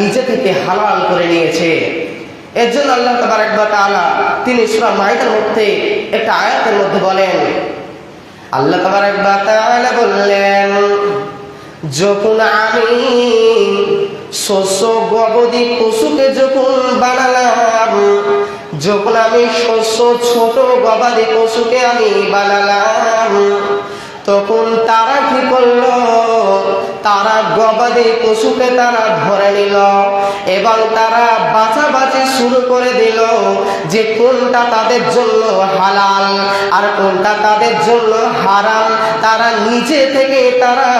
নিজে থেকে হালাল করে নিয়েছে। এর জন্য আল্লাহ তাবারক ওয়া তাআলা তিনি সূরা মাইদার মধ্যে একটা আয়াতের মধ্যে বলেন, আল্লাহ তাবারক ওয়া তাআলা বললেন, যখন আমি শস্য, গবদি পশুকে যখন বানালাম, যখন আমি শস্য, ছোট গবাদি পশুকে আমি বানালাম, তখন তারা কি করল? তারা গবাদি পশুকে তারা ধরে নিল এবং তারা বাছাবাছি শুরু করে দিল যে কোনটা তাদের জন্য হালাল আর কোনটা তাদের জন্য হারাম। তারা নিজে থেকে তারা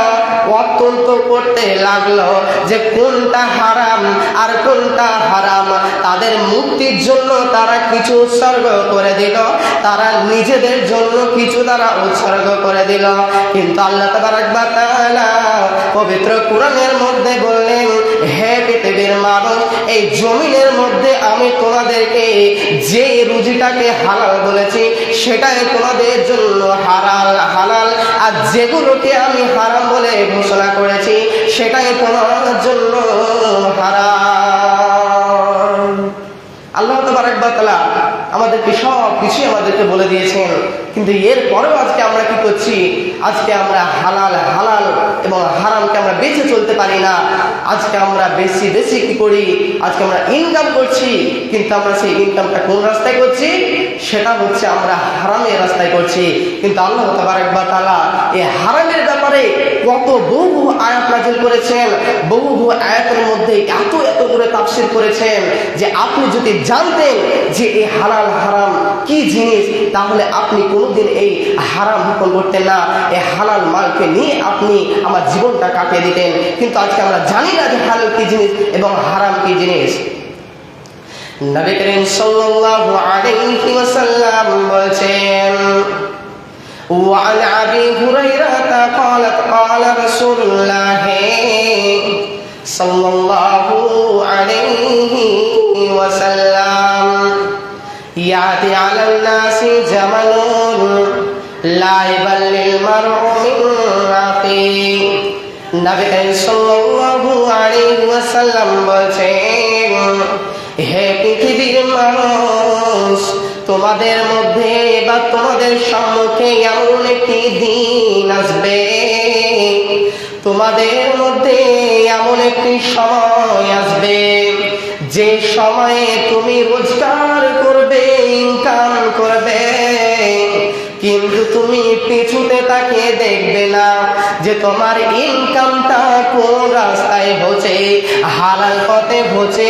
অত্যন্ত করতে লাগল যে কোনটা হারাম আর কোনটা হারাম। তাদের মুক্তির জন্য তারা কিছু উৎসর্গ করে দিল। তারা নিজেদের জন্য কিছু তারা উৎসর্গ করে দিল। কিন্তু আল্লাহ তাআলা পবিত্র কোরআনের মধ্যে বললেন, হে পৃথিবীর মানুষ, এই জমিনের মধ্যে আমি তোমাদেরকে যে রুজিটাকে হালাল বলেছি, সেটাই তোমাদের জন্য হারাল, হালাল। আর যেগুলোকে আমি হারাম বলে ঘোষণা করেছি, সেটাই তোমার জন্য আল্লাহ তালা আমাদেরকে সব কিছুই আমাদেরকে বলে দিয়েছেন, কিন্তু এর পরেও আজকে আমরা কি করছি? আজকে আমরা হালাল হালাল এবং আমরা বেঁচে চলতে পারি না। আজকে আমরা বেশি বেশি কি করি? আজকে আমরা ইনকাম করছি। কিন্তু আমরা সেই ইনকামটা কোন রাস্তায় করছি? সেটা হচ্ছে আমরা হারামের রাস্তায় করছি। কিন্তু আল্লাহ তালা এই হারামের ব্যাপারে কত বহু বহু আয়াত নাজিল করেছেন, বহু বহু আয়াতের মধ্যে এত এত করে তাফসির করেছেন যে আপনি যদি জানতেন যে এই হালাল হারাম কি জিনিস, তাহলে আপনি কোনোদিন এই হারাম হুকুম করতেন না। এই হালাল মালকে নিয়ে আপনি আমার জীবনটা কাটিয়ে দিতেন। কিন্তু আজকে আমরা জানি না যে হালাল কি জিনিস এবং হারাম কি জিনিস। নবী করিম সাল্লাল্লাহু আলাইহি ওয়াসাল্লাম বলছেন وعن ابي هريره قالت قال رسول الله صلى الله عليه وسلم ياتي على الناس زمن لا يبل المرء من رقيق নবী করিম সাল্লাল্লাহু আলাইহি ওয়াসাল্লাম বলছেন হে পৃথিবীর মানুষ তোমাদের মধ্যে বা তোমাদের সম্মুখে এমন একটি দিন আসবে। তোমাদের মধ্যে এমন একটি সময় আসবে, যে সময়ে তুমি রোজগার করবে, ইনকাম করবে। কিন্তু তুমি পিছুতে তাকে দেখবে না যে তোমার ইনকামটা কোন রাস্তায় হচ্ছে, হালাল পথে হচ্ছে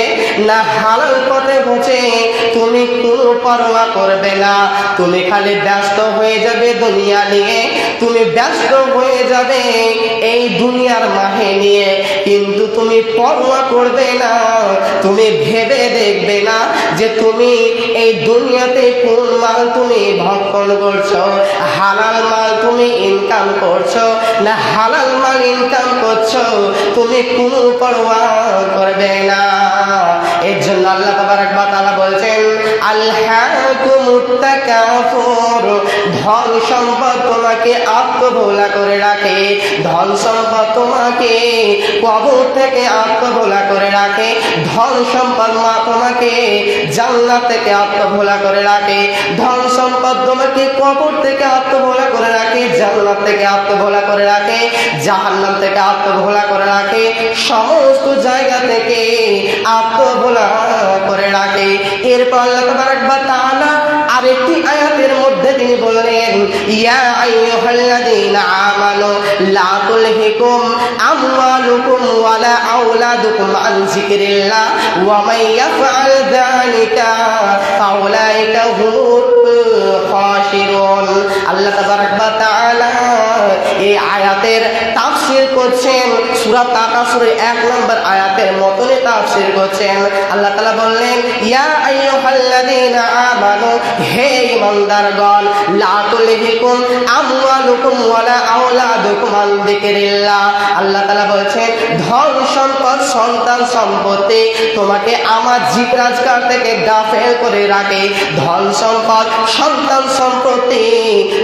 না হালাল পথে হচ্ছে, তুমি কোনো পরোয়া করবে না। তুমি খালি ব্যস্ত হয়ে যাবে দুনিয়া নিয়ে, তুমি ব্যস্ত হয়ে যাবে এই দুনিয়ার মাহে নিয়ে। কিন্তু তুমি পরোয়া করবে না, তুমি ভেবে দেখবে না যে তুমি এই দুনিয়াতে কোন মাল তুমি ভক্ষণ করছ। হালাল মাল তুমি ইনকাম করছ, না হালাল মাল ইনকাম করছ, তুমি কোনো পরোয়া করবে না। এর জন্য আল্লাহ তাবারক ওয়া তাআলা বলছেন আল্লাহ ধন সম্পদ তোমাকে আত্মভোলা করে রাখে। ধন সম্পদ তোমাকে কবর থেকে আত্মভোলা করে রাখে। ধন সম্পদ মা তোমাকে জান্নাত থেকে আত্মভোলা করে রাখে। ধন সম্পদ তোমাকে কবর থেকে আত্মভোলা করে রাখে, জান্নাত থেকে আত্মভোলা করে রাখে, জাহান্নাম থেকে আত্মভোলা করে রাখে, সমস্ত জায়গা থেকে আত্মভোলা করে রাখে। এরপর আল্লাহ ওয়া তাআলা আরেকটি আয়াতের মধ্যে তিনি বললেন, ইয়া আইয়ুহাল্লাযীনা আমানু, লা তুলহিকুম আমওয়ালুকুম ওয়ালা আওলাদুকুম আন যিকরিল্লাহ, ওয়া মান ইয়াফআল যালিকা, ফাউলাইকা হুমুল খাসিরুন আল্লাহ তাবারক ওয়া তাআলা এই আয়াতের তাফসীর করছেন, সূরা তাকাসুরের এক নম্বর আয়াতের মতনে তাফসীর করছেন। আল্লাহ তাআলা বললেন, ইয়া আইয়ুহাল্লাযীনা আমানু, হে ঈমানদারগণ, লা তুলহিকুম আমওয়ালুকুম ওয়ালা আওলাদুকুম আন যিকরিল্লাহ। আল্লাহ তাআলা বলছেন, ধন সম্পদ, সন্তান সম্পত্তি তোমাকে আমার জিজ্ঞাসকার থেকে গাফেল করে রাখে। ধন সম্পদ, সন্তান সম্পত্তি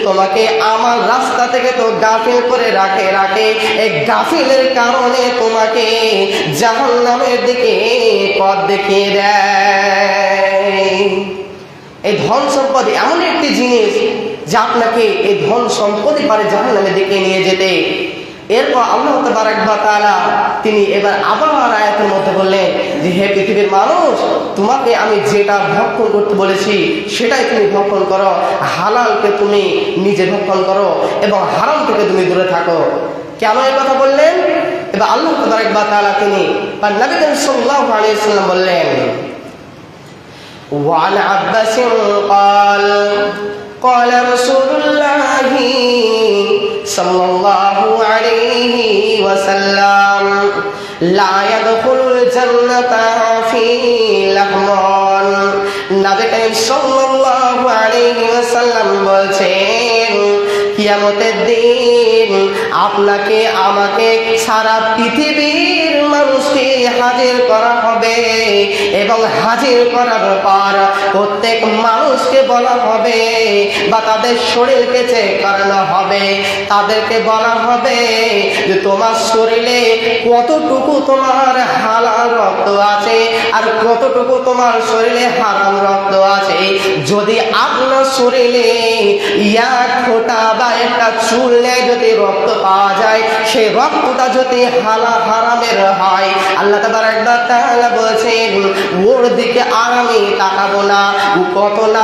তোমাকে আমার রাস্তা থেকে তো গাফিল করে রাখে রাখে। এই গাফিলের কারণে তোমাকে জাহান্নামের দিকে দিকে পথ দেখিয়ে দেয়। এই ধন সম্পদ এমন একটি জিনিস যা আপনাকে এই ধন সম্পদই পারে জাহান নামে দিকে নিয়ে যেতে। এরপর আল্লাহ তাআলা তিনি এবার আবার আয়াতের মধ্যে বললেন যে, হে পৃথিবীর মানুষ, তোমাকে আমি যেটা ভক্ষণ করতে বলেছি, সেটাই তুমি ভক্ষণ করো। হালালকে তুমি নিজে ভক্ষণ করো এবং হারাম থেকে তুমি দূরে থাকো। কেন এই কথা বললেন? এবার আল্লাহ তাআলা তিনি বা নবী আলাইহি ওয়াসাল্লাম বললেন وعن عباس قال قال رسول الله صلى الله عليه وسلم لا يدخل الجنة في لحمان নবী করিম সাল্লাল্লাহু আলাইহি ওয়াসাল্লাম বলছেন কিয়ামতের দিন আপনাকে আমাকে সারা পৃথিবীর মানুষকে হাজির করা হবে এবং হাজির করার পর প্রত্যেক মানুষকে বলা হবে বা তাদের শরীরকে চেক করানো হবে, তাদেরকে বলা হবে যে তোমার শরীরে কতটুকু তোমার হালাল রক্ত আছে আর কতটুকু তোমার শরীরে হারাম রক্ত আছে। যদি আপনার শরীরে এক ফোঁটা বা একটা চুললে যদি রক্ত পাওয়া যায় সেই রক্তটা যদি হালা হারামের হয়, আল্লাহ তাহলে বলছেন ওর দিকে আর আমি তাকাবো না। কত না